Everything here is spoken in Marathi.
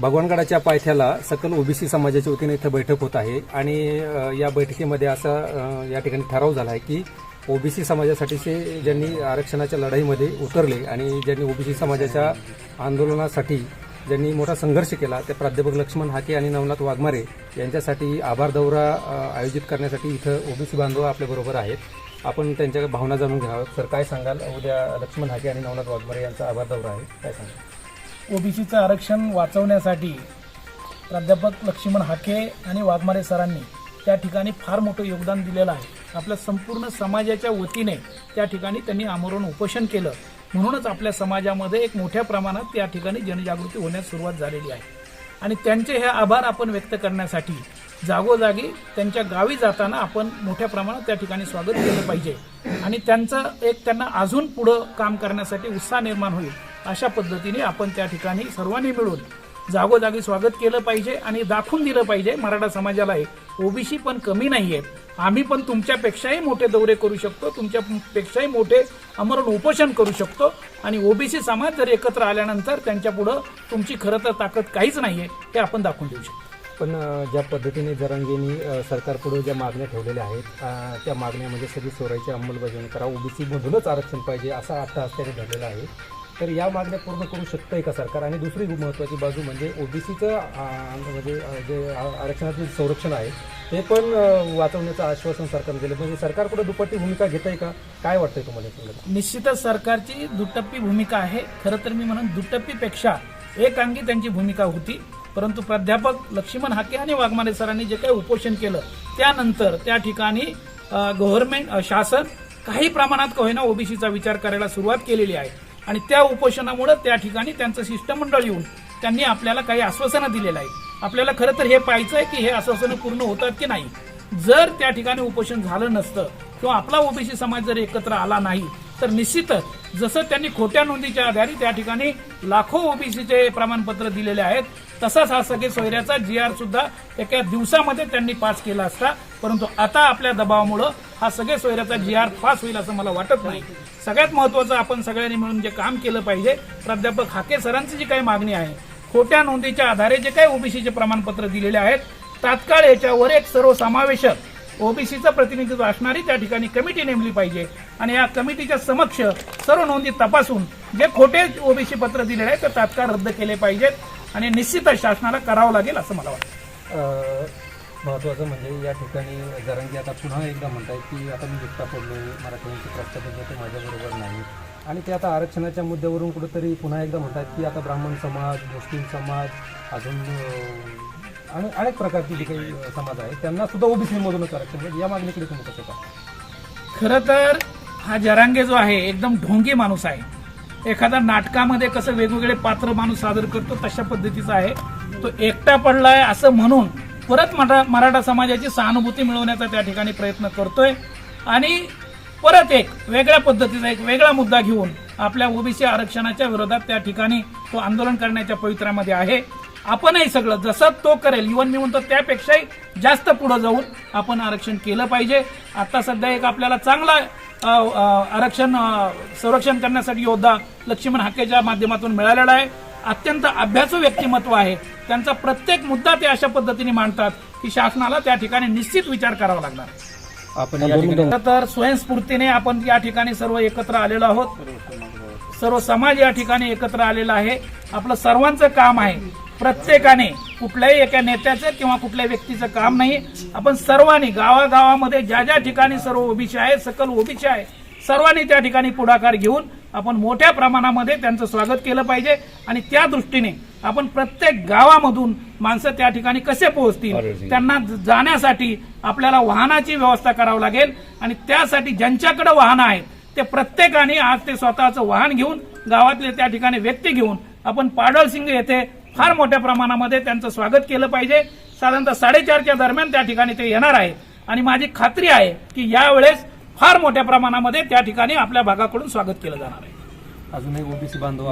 भगवानगडाच्या पायथ्याला सकल ओबीसी समाजाच्या वतीने इथं बैठक होत आहे. आणि या बैठकीमध्ये असा या ठिकाणी ठराव झाला आहे की ओबीसी समाजासाठीचे ज्यांनी आरक्षणाच्या लढाईमध्ये उतरले आणि ज्यांनी ओबीसी समाजाच्या आंदोलनासाठी ज्यांनी मोठा संघर्ष केला ते प्राध्यापक लक्ष्मण हाके आणि नवनाथ वाघमारे यांच्यासाठी आभार दौरा आयोजित करण्यासाठी इथं ओबीसी बांधव आपल्याबरोबर आहेत. आपण त्यांच्या भावना जाणून घ्यावं सर काय सांगाल? उद्या लक्ष्मण हाके आणि नवनाथ वाघमारे यांचा आभार दौरा आहे. काय सांगाल? ओबीसीचं आरक्षण वाचवण्यासाठी प्राध्यापक लक्ष्मण हाके आणि वाघमारे सरांनी त्या ठिकाणी फार मोठं योगदान दिलेलं आहे. आपल्या संपूर्ण समाजाच्या वतीने त्या ठिकाणी त्यांनी आमरण उपोषण केलं. म्हणूनच आपल्या समाजामध्ये एक मोठ्या प्रमाणात त्या ठिकाणी जनजागृती होण्यास सुरुवात झालेली आहे. आणि त्यांचे हे आभार आपण व्यक्त करण्यासाठी जागोजागी त्यांच्या गावी जाताना आपण मोठ्या प्रमाणात त्या ठिकाणी स्वागत केलं पाहिजे. आणि त्यांचं एक त्यांना अजून पुढं काम करण्यासाठी उत्साह निर्माण होईल. अशा पद्धतीने आपण त्या ठिकाणी सर्वांनी मिळून जागोजागी स्वागत केलं पाहिजे आणि दाखवून दिलं पाहिजे. मराठा समाजाला ओबीसी पण कमी नाही आहेत आम्ही पण तुमच्यापेक्षाही मोठे दौरे करू शकतो तुमच्यापेक्षाही मोठे अमरण उपोषण करू शकतो आणि ओबीसी समाज जर एकत्र आल्यानंतर त्यांच्या पुढं तुमची खरं तर ताकद काहीच नाही आहे हे आपण दाखवून देऊ शकतो. पण ज्या पद्धतीने जरांगेंनी सरकारपुढे ज्या मागण्या ठेवलेल्या आहेत त्या मागण्या म्हणजे सगळी सोरायची अंमलबजावणी करा ओबीसीमधूनच आरक्षण पाहिजे असा आता त्याने धरलेला आहे. तर या मागण्या पूर्ण करू शकतंय का सरकार? आणि दुसरी महत्त्वाची बाजू म्हणजे ओबीसीचं म्हणजे जे आ- आरक्षणाचं संरक्षण आहे ते पण वाचवण्याचं आश्वासन सरकारने दिलं. म्हणजे सरकार कुठं दुपट्टी भूमिका घेत आहे का? काय वाटतंय तुम्हाला निश्चितच सरकारची दुटप्पी भूमिका आहे. खरं तर मी म्हणून दुटप्पीपेक्षा एक अंगी त्यांची भूमिका होती. परंतु प्राध्यापक लक्ष्मण हाके आणि वाघमारे सरांनी जे काही उपोषण केलं त्यानंतर त्या ठिकाणी गव्हर्नमेंट शासन काही प्रमाणात होईना ओबीसीचा विचार करायला सुरुवात केलेली आहे. आणि त्या उपोषणामुळे त्या ठिकाणी त्यांचं शिष्टमंडळ येऊन त्यांनी आपल्याला काही आश्वासनं दिलेलं आहे. आपल्याला खरं तर हे पाहायचं आहे की हे आश्वासनं पूर्ण होतात की नाही? जर त्या ठिकाणी उपोषण झालं नसतं किंवा आपला ओबीसी समाज जर एकत्र आला नाही तर निश्चितच जसं त्यांनी खोट्या नोंदीच्या आधारे त्या ठिकाणी लाखो ओबीसीचे प्रमाणपत्र दिलेले आहेत तसाच हा सगळे सोयऱ्याचा जी आर सुद्धा एका दिवसामध्ये त्यांनी पास केला असता. परंतु आता आपल्या दबावामुळं हा सगळे सोयऱ्याचा जी आर पास होईल असं मला वाटत नाही. सगळ्यात महत्वाचं आपण सगळ्यांनी मिळून जे काम केलं पाहिजे प्राध्यापक हाके सरांची जी काही मागणी आहे खोट्या नोंदीच्या आधारे जे काही ओबीसीचे प्रमाणपत्र दिलेले आहेत तात्काळ याच्यावर एक सर्वसमावेशक ओबीसीचं प्रतिनिधित्व असणारी त्या ठिकाणी कमिटी नेमली पाहिजे आणि या कमिटीच्या समक्ष सर्व नोंदी तपासून जे खोटे ओबीसी पत्र दिलेले आहेत ते तात्काळ रद्द केले पाहिजेत आणि निश्चितच शासनाला करावं लागेल असं मला वाटतं. महत्त्वाचं म्हणजे या ठिकाणी जरांगी आता पुन्हा एकदा म्हणत आहेत की आता मी एकटा पडलो मराठ्यांची प्रस्थापित ते माझ्याबरोबर नाही. आणि ते आता आरक्षणाच्या मुद्द्यावरून कुठंतरी पुन्हा एकदा म्हणतात की आता ब्राह्मण समाज मुस्लिम समाज अजून आणि अनेक प्रकारची जी काही समाज आहे त्यांना सुद्धा ओबीसी आरक्षण मिळेल. या मागणीकडे तुम्ही कसं का खरं तर हा जरांगे जो आहे एकदम ढोंगी माणूस आहे. एखादा नाटकामध्ये कसं वेगवेगळे पात्र माणूस सादर करतो तशा पद्धतीचा आहे. तो एकटा पडलाय असं म्हणून परत मरा मराठा समाजाची सहानुभूती मिळवण्याचा त्या ठिकाणी प्रयत्न करतोय. आणि परत एक वेगळ्या पद्धतीचा एक वेगळा मुद्दा घेऊन आपल्या ओबीसी आरक्षणाच्या विरोधात त्या ठिकाणी तो आंदोलन करण्याच्या पवित्र्यामध्ये आहे. आपणही सगळं जसं तो करेल इवन मी म्हणतो त्यापेक्षाही जास्त पुढे जाऊन आपण आरक्षण केलं पाहिजे. आता सध्या एक आपल्याला चांगला आरक्षण संरक्षण करण्यासाठी योद्धा लक्ष्मण हाकेच्या माध्यमातून मिळालेला आहे. अत्यंत अभ्यासू व्यक्तिमत्व आहे. त्यांचा प्रत्येक मुद्दा ते अशा पद्धतीने मांडतात की शासनाला त्या ठिकाणी निश्चित विचार करावा लागणार. आपण या ठिकाणी खरं तर स्वयंस्फूर्तीने आपण या ठिकाणी सर्व एकत्र आलेलो आहोत. सर्व समाज या ठिकाणी एकत्र आलेला आहे. आपलं सर्वांचं काम आहे. प्रत्येकाने कुठल्याही एका नेत्याचं किंवा कुठल्या व्यक्तीचं काम नाही. आपण सर्वांनी गावागावामध्ये ज्या ज्या ठिकाणी सर्व ओबीसी आहे सकल ओबीसी आहे सर्वांनी त्या ठिकाणी पुढाकार घेऊन आपण मोठ्या प्रमाणामध्ये त्यांचं स्वागत केलं पाहिजे आणि त्या दृष्टीने आपण प्रत्येक गावामधून माणसं त्या ठिकाणी कसे पोहोचतील त्यांना जाण्यासाठी आपल्याला वाहनाची व्यवस्था करावी लागेल आणि त्यासाठी ज्यांच्याकडे वाहनं आहेत ते प्रत्येकाने आज ते स्वतःचं वाहन घेऊन गावातले त्या ठिकाणी व्यक्ती घेऊन आपण पाडळसिंग येथे फार मोठ्या प्रमाणामध्ये त्यांचं स्वागत केलं पाहिजे. साधारणतः साडेचारच्या दरम्यान त्या ठिकाणी ते येणार आहे आणि माझी खात्री आहे की यावेळेस फार मोठ्या प्रमाणामध्ये त्या ठिकाणी आपल्या भागाकडून स्वागत केलं जाणार आहे. अजूनही ओबीसी बांधव